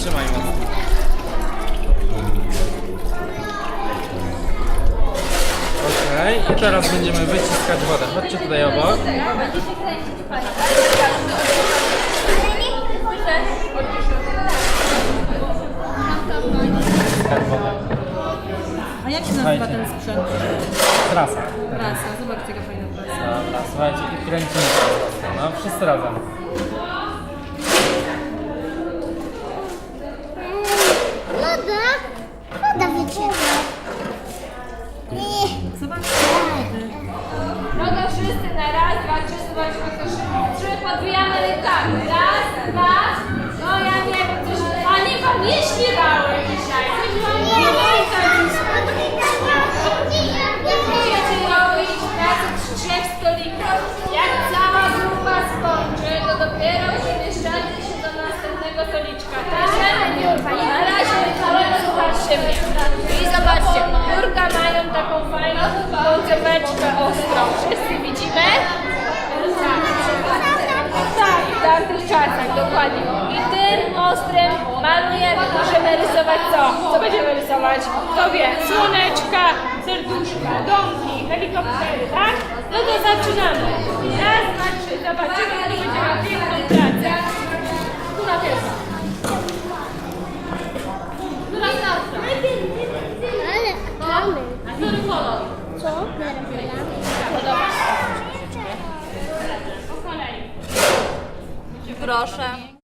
trzymaj mocno. Okej, okay. i teraz będziemy wyciskać wodę. Chodźcie tutaj obok. A jak się nazywa ten sprzęt? Trasa. Trasa, zobaczcie jaka fajna trasa. Dobra, słuchajcie, i kręcimy. No, wszyscy razem. Zobaczcie, No to wszyscy na raz, dwa, trzy, zobaczmy kto szybko. Trzy, podbijamy rękami. Raz, dwa, no ja nie wiem, coś... A nie pan nie śpiewały dzisiaj. Coś wam nie. Będziecie robić pracę przy trzech stolikach. Jak cała grupa skończy, to dopiero czasach, dokładnie. I tym ostrym malujemy, możemy rysować co? Co będziemy rysować? Kto wie? Słoneczka, serduszka, domki, helikoptery, tak? No to zaczynamy. Raz, dwa, trzy. Zobaczymy, proszę.